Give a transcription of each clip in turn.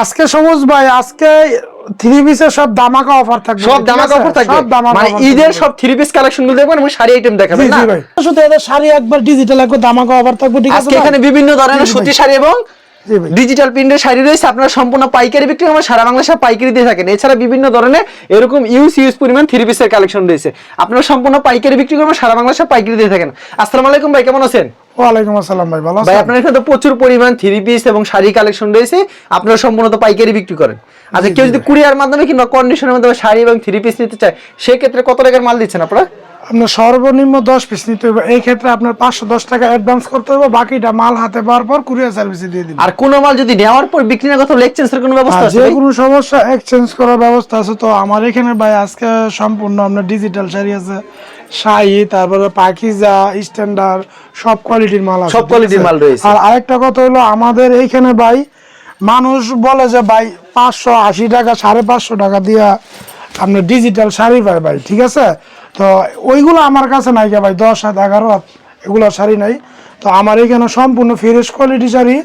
আজকে সবুজ ভাই আজকে থ্রি পিসের সব দামাকা অফার থাকবে। সব দামাকা অফার থাকবে। সব দামাকা মানে ঈদের সব থ্রি পিস কালেকশনগুলো দেখবেন এবং শাড়ি আইটেম দেখাবেন না জি ভাই। শুধু এদের শাড়ি একবার ডিজিটাল একবার দামাকা অফার থাকবে ঠিক আছে আজকে এখানে বিভিন্ন ধরনের সুতি শাড়ি এবং ডিজিটাল প্রিন্টের শাড়ি রয়েছে আপনারা সম্পূর্ণ পাইকারি বিক্রি আমরা সারা বাংলাদেশে পাইকারি দিয়ে থাকেন। এছাড়া বিভিন্ন ধরনের এরকম ইউজ ইউজ পরিমাণ থ্রি পিসের কালেকশন রয়েছে। আপনারা সম্পূর্ণ পাইকারি বিক্রি করে সারা বাংলাদেশে পাইকারি দিয়ে থাকেন। আসসালামু আলাইকুম ভাই কেমন আছেন? ওয়ালাইকুম আসসালাম ভাই ভালো ভাই আপনার এখানে তো প্রচুর পরিমাণ থ্রি পিস এবং শাড়ি কালেকশন রয়েছে। আপনারা সম্পূর্ণ তো পাইকারি বিক্রি করেন। আচ্ছা কেউ যদি কুরিয়ার মাধ্যমে কিংবা কন্ডিশনের মাধ্যমে শাড়ি এবং থ্রি পিস নিতে চায় সেক্ষেত্রে কত টাকার মাল দিচ্ছেন আপনারা? আপনার সর্বনিম্ন দশ পিস নিতে হবে এই ক্ষেত্রে আপনার পাঁচশো দশ টাকা অ্যাডভান্স করতে হবে বাকিটা মাল হাতে পাওয়ার পর কুরিয়ার সার্ভিসে দিয়ে দিন আর কোনো মাল যদি নেওয়ার পর বিক্রি না কথা এক্সচেঞ্জের কোনো ব্যবস্থা আছে যে কোনো সমস্যা এক্সচেঞ্জ করার ব্যবস্থা আছে। তো আমার এখানে ভাই আজকে সম্পূর্ণ আপনার ডিজিটাল শাড়ি আছে। শাড়ি তারপরে পাকিজা স্ট্যান্ডার্ড সব কোয়ালিটির মাল আছে সব ঠিক মাল রয়েছে। আর আরেকটা কথা হলো আমাদের এইখানে ভাই মানুষ বলে যে ভাই পাঁচশো আশি টাকা সাড়ে পাঁচশো টাকা দিয়া আপনার ডিজিটাল শাড়ি পায় ভাই। ঠিক আছে? তো ওইগুলো আমার কাছে নাই গে ভাই দশ হাত এগারো হাত এগুলো শাড়ি নাই। তো আমার এখানে সম্পূর্ণ ফ্রেশ কোয়ালিটি শাড়ি।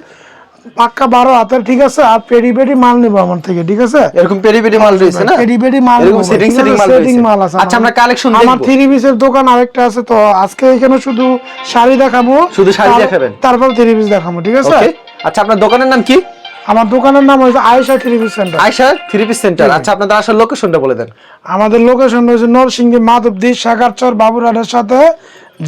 পাক্কা বারো হাতের ঠিক আছে? আর পেডি পেডি মাল নিবো আমার থেকে ঠিক আছে? এরকম পেরি পেরি মাল রয়েছে না? পেডি পেডি মাল সেটিং সেটিং মাল setting মাল আছে আচ্ছা আমরা কালেকশন দেখব। আমার থ্রি পিসের দোকান আরেকটা আছে তো আজকে এখানে শুধু শাড়ি দেখাবো। শুধু শাড়ি দেখাবেন? তারপর থ্রি পিস দেখাবো ঠিক আছে? আচ্ছা আপনার দোকানের নাম কি? আমার দোকানের নাম হচ্ছে Ayesha three piece centre. Ayesha three piece centre আচ্ছা আপনাদের আসার লোকেশনটা বলে দেন। আমাদের লোকেশন রয়েছে নরসিংদী মাধবদী সাগারচর বাবুরহাটের সাথে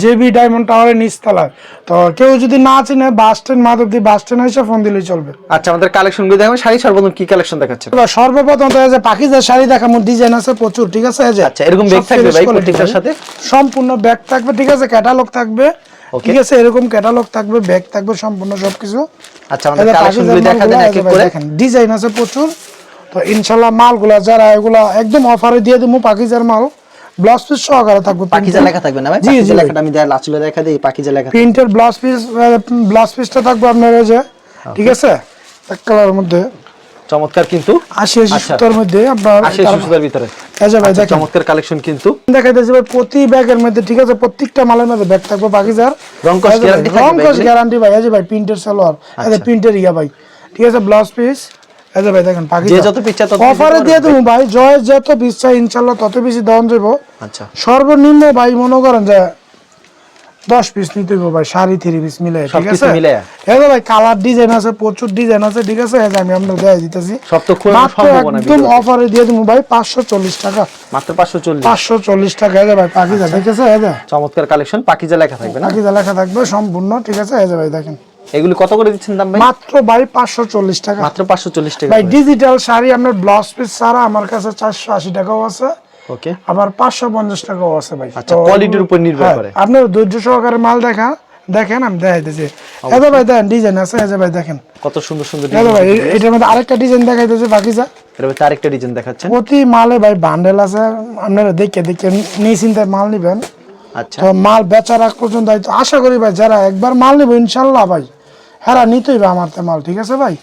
জেবি ডায়মন্ড টাওয়ারের নিচতলায়। তো কেউ যদি না চিনে bus stand Madhabdi bus stand এসে ফোন দিলেই চলবে। আচ্ছা আমাদের কালেকশনগুলো দেখবেন শাড়ি সর্বপ্রথম কি কালেকশন দেখাচ্ছেন এবার সর্বপ্রথম তো এই যে পাখিদের শাড়ি দেখাবো ডিজাইন আছে প্রচুর ঠিক আছে? আচ্ছা, এরকম সব থাকবে ভাই সাথে? সম্পূর্ণ ব্যাগ থাকবে ঠিক আছে ক্যাটালগ থাকবে. ঠিক আছে এরকম ক্যাটালগ থাকবে ব্যাগ থাকবে সম্পূর্ণ সবকিছু। আচ্ছা আমাদের কালেকশনগুলো দেখা দেন এক এক করে। দেখেন। ডিজাইন আছে প্রচুর। তো ইনশাল্লাহ মালগুলা যারা এগুলা একদম অফারে দিয়ে দেবো পাকিজার মাল। ব্লাউজ পিস সহকারে থাকবে পাখিজা লেখা থাকবে না ভাই? জি জি। পাখিজা লেখাটা আমি লাচুলে দিই পাখিজা লেখা প্রিন্টের ব্লাউজ পিস ব্লাউজ পিসটা থাকবে আপনার যে ঠিক আছে? এক কালারের মধ্যে। চমৎকার কিন্তু আচ্ছা। সুতার মধ্যে আপনার আশি সুতার ভিতরে। এই ভাই আচ্ছা, দেখেন। চমৎকার কালেকশন কিন্তু। ভাই প্রতি ব্যাগের মধ্যে ঠিক আছে প্রত্যেকটা মালের মধ্যে ব্যাগ থাকবে বাকিজার? গ্যারান্টি ভাই ভাই প্রিন্টের সালোয়ার। এই প্রিন্টের ইয়া ভাই ঠিক আছে ব্লাউজ পিস যে ভাই দেখেন পাকিজার যত পিচ্ছা তত অফারে দিয়ে দেবো ভাই জয় যত বিচ্ছা ইনশাল্লাহ তত বেশি দাম দেবো আচ্ছা। সর্বনিম্ন ভাই মনে করেন যে দশ পিস নিতে হবে ভাই শাড়ি থ্রি পিস মিলে ঠিক আছে? মিলায়া? এই ভাই কালার ডিজাইন আছে প্রচুর ডিজাইন আছে ঠিক আছে? এই যে আমি আপনাকে দেখাই দিতেছি। সব তো একদম অফারে দিয়ে দেবো ভাই পাঁচশো চল্লিশ টাকা। মাত্র পাঁচশো চল্লিশ? পাঁচশো চল্লিশ টাকা এই যে ভাই পাখিজা আচ্ছা। দেখেছে এই যে। চমৎকার কালেকশন পাখিজা লেখা থাকবে না? পাখিজা লেখা থাকবে সম্পূর্ণ ঠিক আছে? এই যে ভাই দেখেন। এগুলি কত করে দিচ্ছেন দাম ভাই? মাত্র ভাই পাঁচশো চল্লিশ টাকা। মাত্র পাঁচশো চল্লিশ টাকা ভাই ডিজিটাল শাড়ি আপনার ব্লাউজ পিস ছাড়া আমার কাছে চারশো আশি টাকাও আছে। ওকে আবার পাঁচশো পঞ্চাশ টাকাও আছে ভাই। আচ্ছা, তো- quality র উপর নির্ভর হ্যাঁ, করে। আপনার ধৈর্য সহকারে মাল দেখা দেখেন আমি যে ভাই দেখেন ডিজাইন আছে এই ভাই দেখেন। কত সুন্দর সুন্দর এই ভাই এটার মধ্যে আরেকটা ডিজাইন যা। এর মধ্যে আরেকটা ডিজাইন দেখাচ্ছেন? প্রতি মালে ভাই বান্ডেল আছে আপনারা দেখে দেখে নিশ্চিন্তে মাল নিবেন। আচ্ছা। তো মাল বেচার আগ পর্যন্ত আশা করি ভাই যারা একবার মাল নিবো ইনশাল্লাহ ভাই হ্যাঁ নিতেই ভাই আমার তো মাল ঠিক আছে ভাই?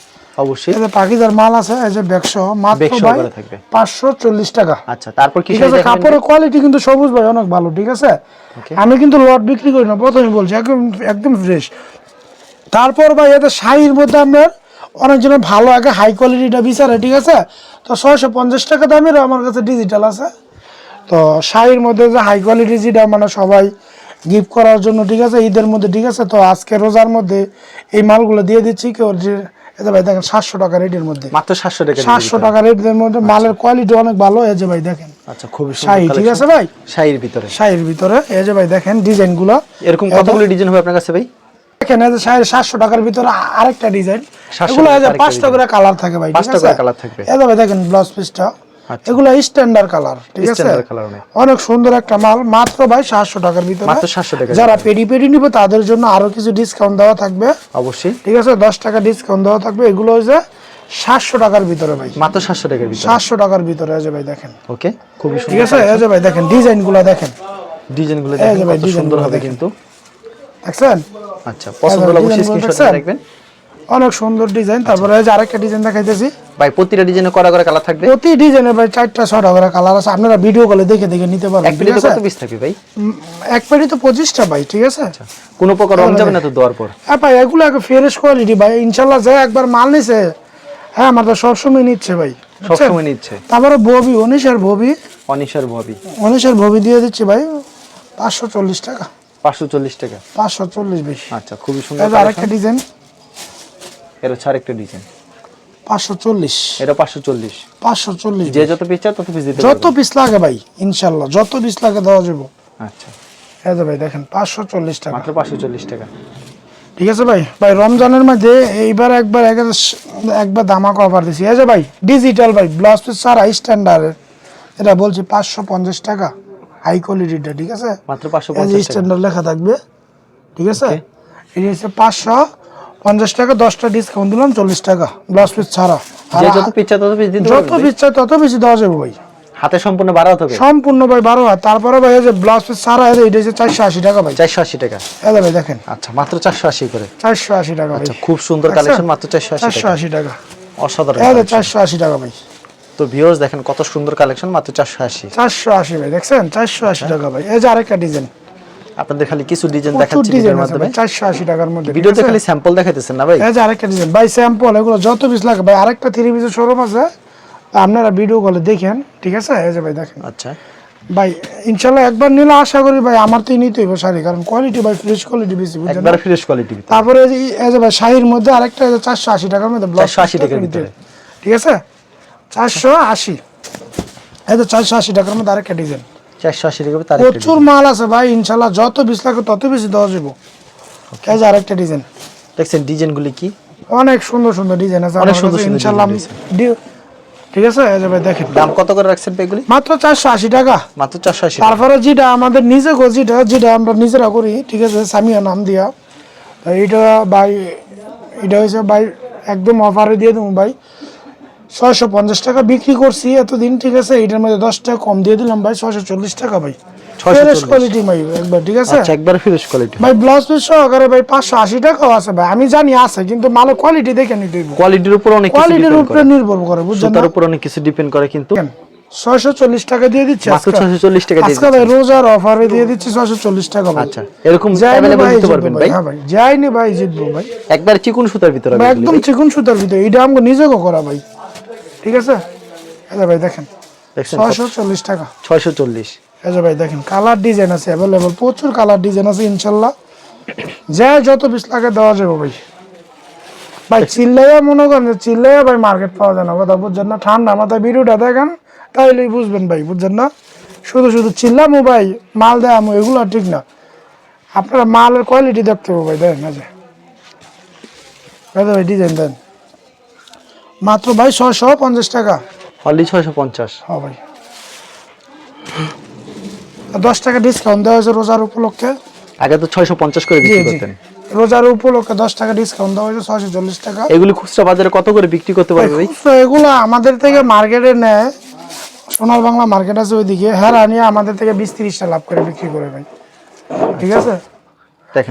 অবশ্যই। যে পাখিদার মাল আছে এই যে ব্যাগসহ মাত্র ভাই সহকারে থাকবে। পাঁচশো চল্লিশ টাকা। আচ্ছা তারপর কি আছে কাপড়ের কোয়ালিটি কিন্তু সবুজ ভাই অনেক ভালো ঠিক আছে? আমি কিন্তু লট বিক্রি করি না প্রথমে বলছি একদম একদম ফ্রেশ তারপর ভাই এতে শাড়ির মধ্যে আপনার অনেকজনের ভালো আগে হাই কোয়ালিটিটা বিচারে ঠিক আছে? তো ছয়শো পঞ্চাশ টাকা দামের আমার কাছে ডিজিটাল আছে। তো শাড়ির মধ্যে যে হাই কোয়ালিটি যেটা মানে সবাই গিফট করার জন্য ঠিক আছে ঈদের মধ্যে ঠিক আছে? তো আজকে রোজার মধ্যে এই মালগুলো দিয়ে দিচ্ছি কেউ এতে ভাই দেখেন সাতশো টাকা রেটের মধ্যে। মাত্র সাতশো টাকা সাতশো টাকা রেটের মধ্যে মালের কোয়ালিটি অনেক ভালো। এই যে ভাই দেখেন আচ্ছা খুবই শাড়ি ঠিক আছে ভাই? শাড়ির ভিতরে। শাড়ির ভিতরে। এই যে ভাই দেখেন ডিজাইনগুলো এরকম কতগুলো ডিজাইন হবে আপনার কাছে ভাই? দেখেন এই যে শাড়ির সাতশো টাকার ভিতরে আরেকটা ডিজাইন 700 এগুলো এই যে পাঁচটা করে কালার থাকে ভাই পাঁচটা করে কালার থাকবে। এই যে ভাই দেখেন ব্লাউজ পিসটা আচ্ছা। এগুলো স্ট্যান্ডার্ড কালার ঠিক আছে? অনেক। সুন্দর একটা মাল মাত্র ভাই সাতশো টাকার ভিতরে। মাত্র 700 টাকার যারা পেডি পেডি নিবে তাদের জন্য আরও কিছু ডিসকাউন্ট দেওয়া থাকবে। অবশ্যই। ঠিক আছে? দশ টাকা ডিসকাউন্ট দেওয়া থাকবে। এগুলো হচ্ছে সাতশো টাকার ভিতরে ভাই। মাত্র সাতশো টাকার ভিতরে। সাতশো টাকার ভিতরে যে ভাই দেখেন। ওকে খুবই ঠিক সুন্দর আছে ভাই দেখেন ডিজাইনগুলো দেখেন। ডিজাইনগুলো এই দেখেন সুন্দর হবে কিন্তু। দেখছেন? আচ্ছা পছন্দ হলে অবশ্যই স্ক্রিনশট রাখবেন অনেক সুন্দর ডিজাইন তারপরে যে আরেকটা ডিজাইন দেখাইতেছি। ভাই প্রতিটা ডিজাইনে করা করে কালার থাকবে? প্রতি ডিজাইনে ভাই চারটা ছটা করে কালার আছে। আপনারা ভিডিও কলে দেখে দেখে নিতে পারবেন এক প্লেটে কত পিস থাকবে ভাই? এক পেটি তো পঁচিশটা ভাই ঠিক আছে? কোনো প্রকার রং যাবে না তো দেওয়ার পর? হ্যাঁ ভাই এগুলো ফ্রেশ কোয়ালিটি ভাই ইনশাল্লাহ যে একবার মাল নিছে হ্যাঁ আমার তো সবসময় নিচ্ছে ভাই বুঝছেন? সবসময় নিচ্ছে। তারপরে ববি উনিশের ববি। অনিশার ভবি উনিশের ববি দিয়ে দিচ্ছি ভাই পাঁচশো চল্লিশ টাকা। পাঁচশো চল্লিশ টাকা। পাঁচশো চল্লিশ বেশি। আচ্ছা খুবই সুন্দর আরেকটা ডিজাইন এর হচ্ছে আরেকটা ডিজাইন পাঁচশো চল্লিশ। এটা পাঁচশো চল্লিশ। পাঁচশো চল্লিশ যে যত পিস চায় তত পিস দিতে যত পিস লাগে ভাই ইনশাল্লাহ যত পিস লাগে দেওয়া যাব। আচ্ছা। এই যে ভাই দেখেন পাঁচশো চল্লিশ টাকা। মাত্র পাঁচশো চল্লিশ টাকা। ঠিক আছে ভাই ভাই রমজানের মধ্যে এইবার একবার একবার একবার দামাকা অফার দিছি। এই যে ভাই ডিজিটাল ভাই ব্লাউজ পিস ছাড়া স্ট্যান্ডার্ডের এটা বলছি পাঁচশো পঞ্চাশ টাকা হাই কোয়ালিটিটা ঠিক আছে? মাত্র পাঁচশো স্ট্যান্ডার্ড লেখা থাকবে ঠিক আছে. এটা হচ্ছে পাঁচশো পঞ্চাশ টাকা দশটা ডিসকাউন্ট দিলাম চল্লিশ টাকা। ব্লাউজ পিস ছাড়া। যত পিস তত পিস যত পারবেন পিস চাই তত বেশি দেওয়া যাবে ভাই। হাতে সম্পূর্ণ হতে হবে? সম্পূর্ণ ভাই বারো হাত। তারপরে ভাই যে ব্লাউজ পিস এটা হচ্ছে চারশো আশি টাকা ভাই। চারশো আশি টাকা। ভাই দেখেন। আচ্ছা মাত্র চারশো আশি করে। চারশো আশি টাকা আচ্ছা খুব সুন্দর কালেকশন মাত্র চারশো আশি চারশো আশি টাকা। অসাধারণ চারশো আশি টাকা ভাই। তো ভিউয়ার্স দেখেন কত সুন্দর কালেকশন মাত্র চারশো আশি। চারশো আশি ভাই দেখছেন? চারশো আশি টাকা ভাই। এই যে আরেকটা ডিজাইন আপনাদের খালি কিছু ডিজাইন দেখাচ্ছি ভিডিওর মাধ্যমে। ভাই চারশো আশি টাকার মধ্যে ভিডিওতে খালি স্যাম্পল দেখাইতেছেন না ভাই? এই যে আরেকটা ডিজাইন ভাই স্যাম্পল এগুলো যত পিস লাগে ভাই আরেকটা থ্রি পিসের শোরুম আছে। আপনারা ভিডিও কলে দেখেন ঠিক আছে? এই যে ভাই দেখেন। আচ্ছা। ভাই ইনশাল্লাহ একবার নিলে আশা করি ভাই আমার তো নিতে হইব শাড়ি কারণ কোয়ালিটি ভাই ফ্রেশ কোয়ালিটি বেশি বুঝছেন একবার ফ্রেশ কোয়ালিটি তারপরে এই যে- এই যে ভাই শাড়ির মধ্যে আরেকটা চারশো আশি টাকার মধ্যে ব্লাউজ 480 টাকার ভিতরে। ঠিক আছে? চারশো আশি। এই তো চারশো আশি টাকার মধ্যে আরেকটা ডিজাইন টাকা তার প্রচুর মাল আছে ভাই ইনশাল্লাহ যত বিশ লাগে তত বেশি দেওয়া যাব। এই যে আরেকটা ডিজাইন। দেখছেন ডিজাইনগুলি কি? অনেক সুন্দর সুন্দর ডিজাইন আছে অনেক সুন্দর ঠিক আছে? এই যে ভাই দেখেন। দাম কত করে রাখছেন এগুলি? মাত্র চারশো আশি টাকা। মাত্র চারশো আশি তারপরে যেটা আমাদের নিজে যেটা যেটা আমরা নিজেরা করি ঠিক আছে সামিয়া নাম দিয়া। এইটা ভাই এটা হয়েছে ভাই একদম অফারে দিয়ে দেবো ভাই। ছয়শো পঞ্চাশ টাকা বিক্রি করছি এতদিন ঠিক আছে? এটার মধ্যে দশ টাকা কম দিয়ে দিলাম ভাই ছয়শো চল্লিশ টাকা ভাই। 640 কোয়ালিটি ভাই একবার ঠিক আছে? আচ্ছা একবার ফ্রেশ কোয়ালিটি ভাই ব্লাউজ পিস সহকারে ভাই পাঁচশো আশি টাকাও আছে ভাই আমি জানি আছে কিন্তু কোয়ালিটি দেখে নিতে হইব। কোয়ালিটির উপর অনেক কিছু কোয়ালিটির depend নির্ভর করে বুঝছেন না? উপর অনেক কিছু ডিপেন্ড করে কিন্তু ছয়শো চল্লিশ টাকা দিয়ে দিচ্ছি আজকে। 640 টাকা দিয়ে আজকে ভাই রোজার অফারে দিয়ে দিচ্ছি ছয়শো চল্লিশ টাকা ভাই। আচ্ছা এরকম ভাই দিতে পারবেন ভাই হ্যাঁ ভাই যাইনি ভাই জিতবো ভাই। একবার চিকুন সুতার ভিতরে একদম। চিকুন সুতার ভিতরে এটা আমাকে নিজেকে করা ভাই। ঠিক আছে? এই ভাই দেখেন ছয়শো চল্লিশ টাকা। ছয়শো চল্লিশ। এই ভাই দেখেন কালার ডিজাইন আছে অ্যাভেলেবল প্রচুর কালার ডিজাইন আছে ইনশাল্লাহ। যা যত পিস লাগে দেওয়া যাবে ভাই। ভাই চিল্লাইয়া মনে করেন যে চিল্লাইয়া ভাই মার্কেট পাওয়া যায় না কথা বুঝছেন না? ঠান্ডা মাথায় ভিডিওটা দেখেন তাইলেই বুঝবেন ভাই বুঝছেন না? শুধু শুধু চিল্লামো ভাই মাল দেয়ামো এগুলো ঠিক না। আপনারা মালের কোয়ালিটি দেখতে হবে ভাই দেখেন এই যে। যে ভাই ডিজাইন দেন। মাত্র ভাই ছশো পঞ্চাশ টাকা। অনলি ছয়শো পঞ্চাশ। হ্যাঁ ভাই। দশ টাকা ডিসকাউন্ট দেওয়া হয়েছে রোজার উপলক্ষে। আগে তো ছয়শো পঞ্চাশ করে বিক্রি করতেন। রোজার উপলক্ষে দশ টাকা ডিসকাউন্ট দেওয়া হয়েছে ছয়শো চল্লিশ টাকা। এগুলি খুচরা বাজারে কত করে বিক্রি করতে পারবে ভাই? এগুলো আমাদের থেকে মার্কেটে নেয়। সোনার বাংলা মার্কেট আছে ওইদিকে। হেরা নিয়ে আমাদের থেকে বিশ তিরিশটা লাভ করে বিক্রি করে ভাই। ঠিক আছে?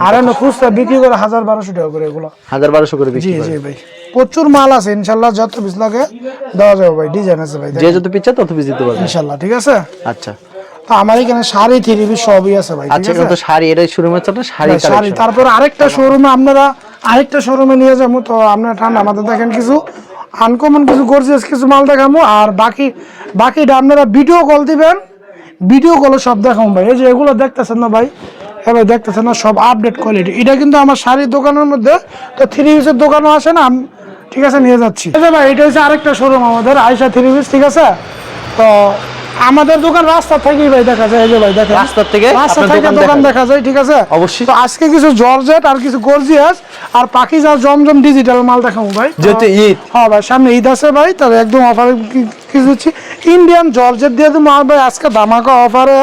আর এনে খুচরা বিক্রি করে হাজার বারোশো টাকা করে এগুলো। হাজার বারোশো করে জি জি ভাই। প্রচুর মাল আছে ইনশাল্লাহ যত পিস লাগে দেওয়া যাবে ভাই ডিজাইন আছে ভাই যে যত পিচ্ছা তত পিস দিতে পারবে। ইনশাল্লাহ ঠিক আছে? আচ্ছা। আমার এখানে শাড়ি থ্রি পিস সবই আছে ভাই আচ্ছা ঠিক এখন আছে? তো শাড়ি এটাই শুরু হচ্ছে আপনার শাড়ি শাড়ি তারপর আরেকটা শোরুমে আপনারা আরেকটা শোরুমে নিয়ে যাব তো আপনারা ঠান্ডা আমাদের দেখেন কিছু আনকমন কিছু গর্জিয়াস কিছু মাল দেখাবো আর বাকি বাকিটা আপনারা ভিডিও কল দিবেন ভিডিও কলে সব দেখাবো ভাই। এই যে এগুলো দেখতেছেন না ভাই? হ্যাঁ ভাই দেখতেছেন না সব আপডেট কোয়ালিটি এটা কিন্তু আমার শাড়ির দোকানের মধ্যে তো থ্রি পিসের দোকানও আসে না ঠিক আছে নিয়ে যাচ্ছি। ভাই এটা হচ্ছে আরেকটা শোরুম আমাদের আয়সা থ্রি পিস ঠিক আছে? তো আমাদের দোকান রাস্তা থেকেই ভাই দেখা যায় এই যে ভাই দেখেন। রাস্তার থেকে রাস্তা থেকে দোকান দেখা যায় ঠিক আছে? অবশ্যই। তো আজকে কিছু জর্জেট আর কিছু গর্জিয়াস আর পাখি যা জমজম ডিজিটাল মাল দেখাবো ভাই। যেহেতু ঈদ। হ্যাঁ ভাই সামনে ঈদ আছে ভাই তবে একদম অফারে কিছু দিচ্ছি। ইন্ডিয়ান জর্জেট দিয়ে দেবো আর ভাই আজকে দামাকা অফারে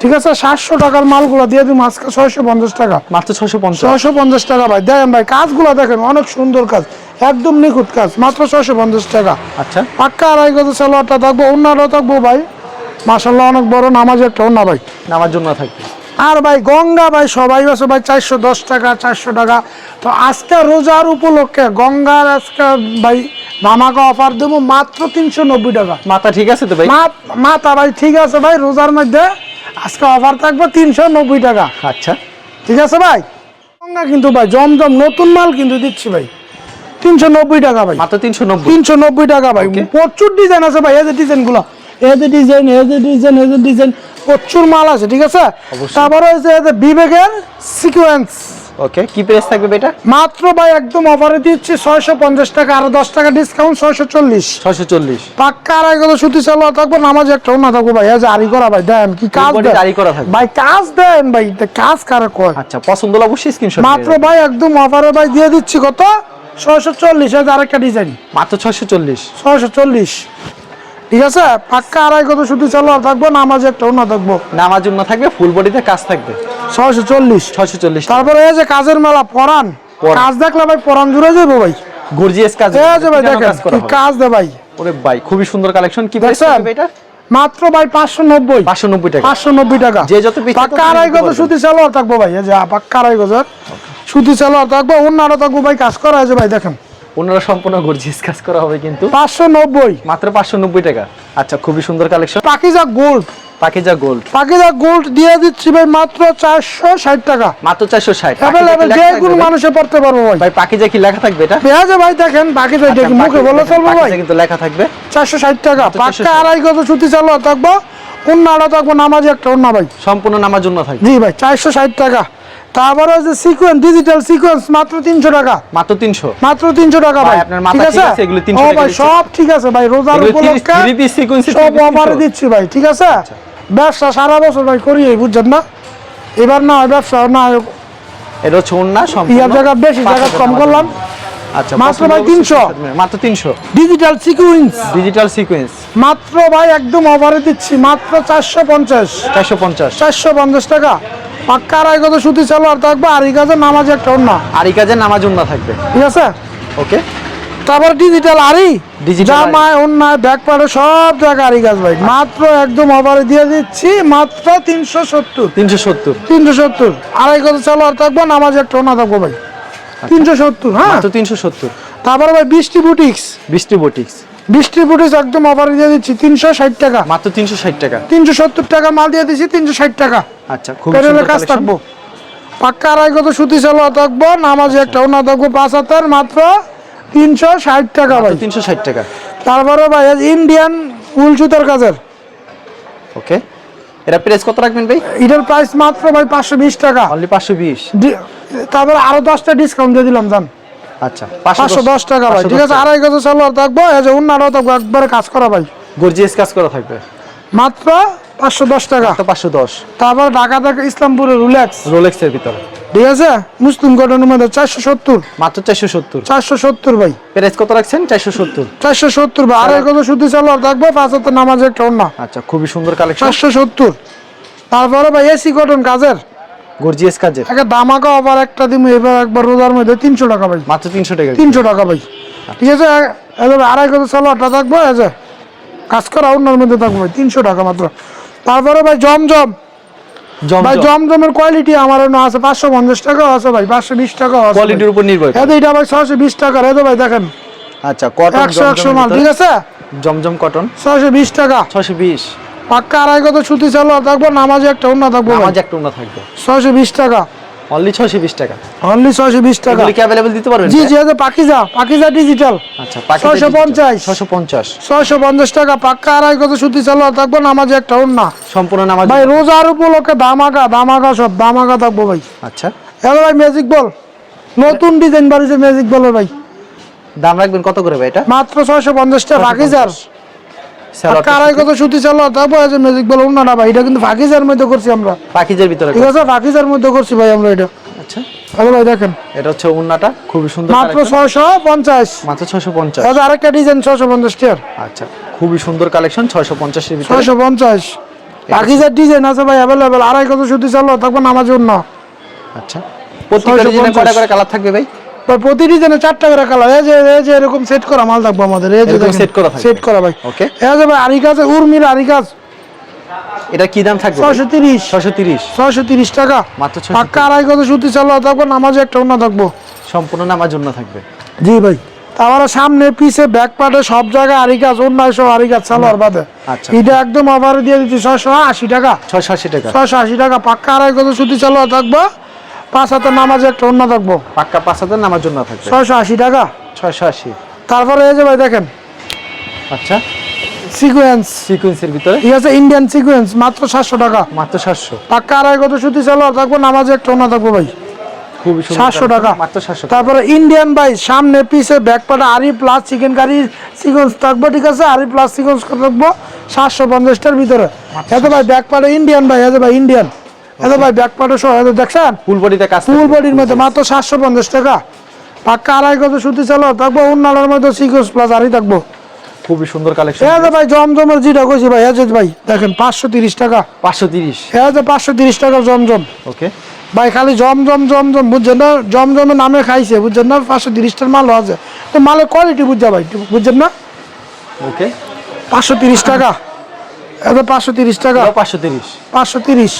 ঠিক আছে সাতশো টাকার মালগুলো দিয়ে দেবো আজকে ছয়শো পঞ্চাশ টাকা। মাত্র ছয়শো পঞ্চাশ? ছয়শো পঞ্চাশ টাকা ভাই। দেখেন ভাই কাজগুলো দেখেন অনেক সুন্দর কাজ একদম নিখুঁত কাজ মাত্র ছয়শো পঞ্চাশ টাকা। আচ্ছা। পাক্কা আড়াই গজ সালোয়ারটা থাকব অন্যটাও থাকব ভাই। মাসাল্লাহ অনেক বড় নামাজ একটা অন্য ভাই। নামার জন্য থাকবে। আর ভাই গঙ্গা ভাই সবাই আছে ভাই চারশো দশ টাকা চারশো টাকা। তো আজকে রোজার উপলক্ষে গঙ্গার আজকে ভাই ধামাকা অফার দেবো মাত্র তিনশো নব্বই টাকা। মাথা ঠিক আছে তো ভাই? মাথা ভাই ঠিক আছে ভাই রোজার মধ্যে আজকে অফার থাকবে তিনশো নব্বই টাকা। আচ্ছা। ঠিক আছে ভাই? গঙ্গা কিন্তু ভাই জমজম নতুন মাল কিন্তু দিচ্ছি ভাই। তিনশো নব্বই টাকা ভাই। মাত্র তিনশো নব্বই? তিনশো নব্বই টাকা ভাই। প্রচুর ডিজাইন আছে ভাই এই যে ডিজাইনগুলো। এই যে ডিজাইন এই যে ডিজাইন এই যে ডিজাইন প্রচুর মাল আছে ঠিক আছে। তারপরে হচ্ছে বিবেকের সিকোয়েন্স ওকে কি প্রাইস থাকবে এটা? মাত্র ভাই একদম অফারে দিচ্ছি ছয়শো পঞ্চাশ টাকা আরও দশ টাকা ডিসকাউন্ট ছয়শো চল্লিশ। ছয়শো চল্লিশ। পাক্কা আড়াই গেলো সুতি চালু থাকব নামাজ একটা না থাকব ভাই। যে আরি করা ভাই দেন কি কাজ দেন? আরি করা থাকবে। ভাই কাজ দেন ভাই কাজ কারে কয়? আচ্ছা পছন্দ হলে অবশ্যই স্ক্রিনশট মাত্র ভাই একদম অফারে ভাই দিয়ে দিচ্ছি কত? ছয়শো চল্লিশ এই আরেকটা ডিজাইন মাত্র ছয়শো চল্লিশ। ছয়শো চল্লিশ। ঠিক আছে? পাক্কা আড়াই কত সুতি চালু থাকব নামাজ একটা না থাকব। নামার জন্য থাকবে ফুল বডিতে কাজ থাকবে। ছয়শো চল্লিশ। ছয়শো চল্লিশ। তারপরে এই যে কাজের মেলা পরান। কাজ দেখলে ভাই পরান জুড়ে যাব ভাই। গর্জিয়াস কাজ। এই যে ভাই দেখেন কি কাজ দে ভাই। ওরে ভাই খুবই সুন্দর কালেকশন কি প্রাইস এটা? মাত্র ভাই পাঁচশো নব্বই। পাঁচশো নব্বই টাকা। পাঁচশো নব্বই টাকা। যে যত পাক্কা আড়াই গজ সুতি সালোয়ার থাকব ভাই। এই যে পাক্কা আড়াই গজের সুতি সালোয়ার থাকব থাকব ভাই কাজ করা আছে ভাই দেখেন। ওনারা সম্পূর্ণ গর্জিয়াস কাজ করা হবে কিন্তু। পাঁচশো নব্বই। মাত্র পাঁচশো নব্বই টাকা। আচ্ছা খুবই সুন্দর collection Pakiza gold. Pakiza gold Pakiza gold দিয়ে দিচ্ছি ভাই মাত্র চারশো ষাট টাকা। মাত্র চারশো ষাট। যে কোনো মানুষে পড়তে পারব ভাই। ভাই পাকিজা কি লেখা থাকবে এটা? পেঁয়াজ ভাই দেখেন পাকিজা আচ্ছা, দেখি মুখে বলে চলবো ভাই। কিন্তু লেখা থাকবে। চারশো ষাট টাকা। পাক্কা আড়াই গজ সুতি থাকব থাকব নামাজি একটা ভাই। সম্পূর্ণ নামার জন্য থাকবে। জি ভাই চারশো ষাট টাকা। তারপরে হচ্ছে সিকোয়েন্স ডিজিটাল সিকোয়েন্স মাত্র তিনশো টাকা। মাত্র তিনশো। মাত্র তিনশো টাকা ভাই, আপনার মাথা ঠিক আছে? এগুলো 300 ও টাকা ভাই। সব ঠিক আছে ভাই। রোজার উপলক্ষে 3 piece sequence সব 3 অফারে দিচ্ছি ভাই ঠিক আছে? ব্যবসা সারা বছর ভাই করি এই বুঝছেন না? এবার না ব্যবসা না এটা হচ্ছে ওন্না সম্পূর্ণ? ইয়ার জায়গা বেশি জায়গা কম করলাম। আচ্ছা মাত্র ভাই হলে 300 মাত্র তিনশো? ডিজিটাল সিকুয়েন্স ডিজিটাল সিকোয়েন্স মাত্র ভাই একদম অফারে দিচ্ছি মাত্র চারশো পঞ্চাশ। চারশো পঞ্চাশ। চারশো পঞ্চাশ টাকা। পাক্কা আড়াই কত সুতি চালু আর থাকবে আর এই কাজে নামাজ একটা আর এই কাজে নামাজ উন্না থাকবে। ঠিক আছে? ওকে। তারপর ডিজিটাল আরি। জামায় অন্যায় ব্যাগ পাড়ে সব জায়গায় আরি গাছ ভাই। মাত্র একদম অফারে দিয়ে দিচ্ছি মাত্র তিনশো সত্তর। তিনশো সত্তর। তিনশো সত্তর। আড়াই কত চালু আর থাকব নামাজ একটা অন্য থাকব ভাই। তিনশো সত্তর হ্যাঁ? মাত্র তিনশো সত্তর। তারপরে ভাই বৃষ্টি বুটিক্স বৃষ্টি বোটিক্স বৃষ্টি বুটিক্স একদম অফারে দিয়ে দিচ্ছি তিনশো ষাট টাকা। মাত্র তিনশো ষাট টাকা। তিনশো সত্তর টাকা মাল দিয়ে দিচ্ছি তিনশো ষাট টাকা। আচ্ছা খুব সুন্দর কাজ থাকব। পাক্কা আড়াই কত সুতি চালু থাকব নামাজ একটা অন্য থাকব পাঁচ হাজার মাত্র তিনশো ষাট টাকা ভাই। তিনশো ষাট টাকা। তারপরে ভাই ইন্ডিয়ান উল সুতার কাজের। ওকে। এটা প্রাইস কত রাখবেন ভাই? এটার প্রাইস মাত্র ভাই পাঁচশো বিশ টাকা। অনলি পাঁচশো বিশ। তারপরে আরও দশটা ডিসকাউন্ট দিয়ে দিলাম জান। আচ্ছা পাঁচশো দশ। টাকা ভাই। ঠিক আছে আড়াই গজ সালোয়ার থাকব যে অন্যরাও থাকব একবারে কাজ করা ভাই। গর্জিয়াস কাজ করা থাকবে। মাত্র পাঁচশো দশ টাকা। তো পাঁচশো দশ। তারপরে ঢাকা থেকে ইসলামপুরের রুলেক্স রোলেক্সের ভিতরে। ঠিক আছে মুসলিম কটনের মধ্যে চারশো সত্তর। মাত্র চারশো সত্তর। চারশো সত্তর ভাই। প্রাইস কত রাখছেন? চারশো সত্তর। চারশো সত্তর ভাই। আড়াই গজ সুতি সালোয়ার থাকব পাঁচ হাজার নামাজে একটা আচ্ছা খুবই সুন্দর কালেকশন চারশো সত্তর। তারপরে ভাই এসি কটন কাজের। গর্জিয়াস কাজের। একটা দামাকা আবার একটা দিন এবার একবার রোজার মধ্যে তিনশো টাকা ভাই। মাত্র তিনশো টাকা। তিনশো টাকা ভাই। ঠিক আছে আড়াই কত সালোয়ারটা থাকব কাজ করা অন্যের মধ্যে থাকব ভাই তিনশো টাকা মাত্র। তারপরে ভাই জমজম। জম ভাই জমজমের কোয়ালিটি আমার আছে পাঁচশো পঞ্চাশ টাকাও আছে ভাই পাঁচশো বিশ টাকাও আছে কোয়ালিটির উপর নির্ভর করে। এতে এটা ভাই ছশো বিশ টাকার এত ভাই দেখেন। আচ্ছা কটন একশো একশো মাল ঠিক আছে? জমজম কটন ছশো বিশ টাকা। ছশো বিশ। পাক্কা আড়াই কত সুতি চালু থাকব নামাজে একটা অন্য থাকব নামাজে একটা অন্য থাকবে। ছশো বিশ টাকা। অনলি ছশো বিশ টাকা। অনলি ছশো বিশ টাকা। এগুলো কি অ্যাভেলেবল দিতে পারবেন? জি জি আছে পাকিজা পাকিজা ডিজিটাল আচ্ছা। ছশো পঞ্চাশ। ছয়শো পঞ্চাশ। টাকা পাক্কা আড়াই কত সুতি সালোয়ার থাকব নামাজে একটা অন্য সম্পূর্ণ নামাজ। ভাই রোজার উপলক্ষে দামাকা দামাকা সব দামাকা থাকব ভাই। আচ্ছা। হ্যালো ভাই ম্যাজিক বল নতুন ডিজাইন বাড়িছে ম্যাজিক বলের ভাই। দাম রাখবেন কত করে ভাই এটা? মাত্র ছয়শো পঞ্চাশ টাকা ফাকিজার স্যালাড আড়াই কত সুতি চালো তারপর আছে ম্যাজিক বল অন্য না ভাই এটা কিন্তু ফাকিজার মধ্যে করছি আমরা। পাখিজের ভিতরে ঠিক আছে ফাকিজার মধ্যে করছি ভাই আমরা এটা। আচ্ছা। হ্যালো ভাই দেখেন। এটা হচ্ছে উন্নাটা খুবই সুন্দর মাত্র collection। ছয়শো পঞ্চাশ। মাত্র ছয়শো পঞ্চাশ। এটা আরেকটা ডিজাইন ছয়শো পঞ্চাশ টাকার আচ্ছা খুবই সুন্দর কালেকশন ছয়শো পঞ্চাশের ভিতরে। ছয়শো পঞ্চাশ। ফাকিজার ডিজাইন আছে ভাই অ্যাভেলেবেল আড়াই কত সুতি চালো তারপর নামাজ অন্য আচ্ছা। প্রত্যেকটা ডিজাইনে কয়টা করে কালার থাকবে ভাই? ভাই প্রতি ডিজাইনে চারটা করে কালার এই যে এই যে এরকম সেট করা মাল থাকব আমাদের। এই যে set করা সেট করা ভাই। ওকে এই যে ভাই আরিকাজ উর্মির আরিকাজ এটা কি দাম থাকবে ছয়শো তিরিশ। ছয়শো তিরিশ। ছয়শো তিরিশ টাকা। মাত্র 630 পাক্কা আড়াই কত সুতি চালো থাকব নামাজে একটা থাকব। সম্পূর্ণ নামার জন্য থাকবে। জি ভাই। তারপরে সামনে পিছে ব্যাক পার্টে সব জায়গায় আরিকাজ অন্যায় সব আরিকাজ সালোয়ার বাদে। আচ্ছা। এটা একদম অফারে দিয়ে দিচ্ছি ছয়শো আশি টাকা। ছয়শো আশি টাকা। ছয়শো আশি টাকা পাক্কা আড়াই কত সুতি চালো থাকব। পাঁচ হাতে নামাজে একটা অন্য থাকব। পাক্কা পাঁচ হাজার নামার জন্য থাকবে? ছয়শো আশি টাকা। ছয়শো আশি। তারপরে এই যে ভাই দেখেন আচ্ছা। সিকোয়েন্স সিকুয়েন্সের ভিতরে? ঠিক আছে ইন্ডিয়ান সিকোয়েন্স মাত্র সাতশো টাকা। মাত্র সাতশো। পাক্কা আড়াই কত সুতি চালো থাকব নামাজে একটা ওনা থাকব ভাই। খুবই সাতশো টাকা। মাত্র সাতশো তারপরে ইন্ডিয়ান ভাই সামনে পিছে ব্যাক পাটা আরি প্লাস চিকেন কারি সিকোয়েন্স থাকব ঠিক আছে? আরি প্লাস সিকোয়েন্স থাকব সাতশো পঞ্চাশটার ভিতরে। এত ভাই ব্যাক পাটা ইন্ডিয়ান ভাই এত ভাই ইন্ডিয়ান এত ভাই ব্যাক পাটা সহ এত দেখছেন? ফুল বডিতে কাজ ফুল বডির মধ্যে মাত্র সাতশো পঞ্চাশ টাকা। পাক্কা আড়াই কত সুতি চালো থাকব উন্নালার মধ্যে সিকোয়েন্স প্লাস আরি থাকব। খুবই সুন্দর কালেকশন এই যে ভাই জমজমের যেটা কইছি ভাই এই যে ভাই দেখেন পাঁচশো তিরিশ টাকা। পাঁচশো তিরিশ। এই যে পাঁচশো তিরিশ টাকা জমজম। ওকে। ভাই খালি জমজম জমজম বুঝছেন না? জমজমের নামে খাইছে বুঝছেন না? পাঁচশো তিরিশটার মালও আছে। তো মালের কোয়ালিটি বুঝছে ভাই বুঝছেন না? ওকে। পাঁচশো তিরিশ টাকা। পাঁচশো তিরিশ টাকা। পাঁচশো তিরিশ। পাঁচশো তিরিশ।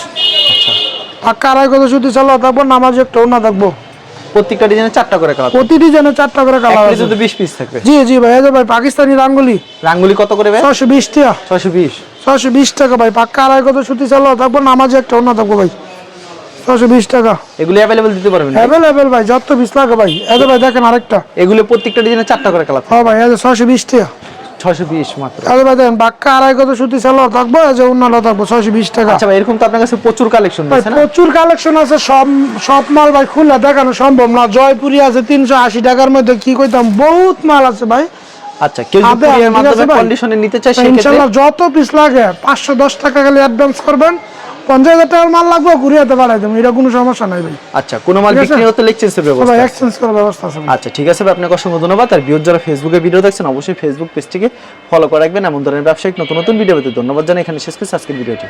পাক্কা আড়াই কত শুধু চালো? থাকব নামাজ একটা না থাকব। প্রত্যেকটা ডিজাইনে চারটা করে কালার যেন চারটা করে কালার আছে। তো বিশ পিস থাকবে। জি জি ভাই এই যে ভাই পাকিস্তানি রাঙ্গুলি। রাঙ্গুলি কত করে ভাই? বিশ টাকা। ছয়শো বিশ। ছয়শো বিশ টাকা ভাই পাক্কা আড়াই কত সুতি চালো? থাকব নামাজে একটা না থাকব ভাই। ছয়শো বিশ টাকা। এগুলি দিতে পারবেন ভাই যত পিস লাগে ভাই। এই ভাই দেখেন আরেকটা। এগুলো প্রত্যেকটা ডিজাইনে চারটা করে কালার হ্যাঁ ভাই এই যে ছয়শো বিশ টাকা। ছয়শো বিশ মাত্র। তাহলে ভাই দেখেন বাক্কা আড়াই কত সুতি থাকব যে থাকব ছয়শো বিশ টাকা। আচ্ছা ভাই এরকম তো আপনার কাছে প্রচুর কালেকশন আছে প্রচুর কালেকশন আছে সব সব মাল ভাই খুলে দেখানো সম্ভব না। জয়পুরি আছে তিনশো আশি টাকার মধ্যে কি কইতাম বহুত মাল আছে ভাই। আচ্ছা কেউ যদি মাধ্যমে কন্ডিশনে নিতে চায় সেক্ষেত্রে ইনশাল্লাহ যত পিস লাগে পাঁচশো দশ টাকা খালি অ্যাডভান্স করবেন। পঞ্চাশ হাজার টাকার মাল লাগবে ঘুরিয়াতে বাড়াই দেবো এটা কোনো সমস্যা নাই ভাই। আচ্ছা কোনো মাল বিক্রি হতে লেকচেন্সের ব্যবস্থা এক্সচেঞ্জ করার ব্যবস্থা আছে আচ্ছা ঠিক আছে ভাই আপনাকে অসংখ্য ধন্যবাদ। আর ভিউজ যারা ফেসবুকে ভিডিও দেখছেন অবশ্যই ফেসবুক পেজটিকে ফলো করে রাখবেন। এমন ধরনের ব্যবসায়িক নতুন নতুন ভিডিও পেতে ধন্যবাদ জানাই। এখানে শেষ করছি আজকের ভিডিওটি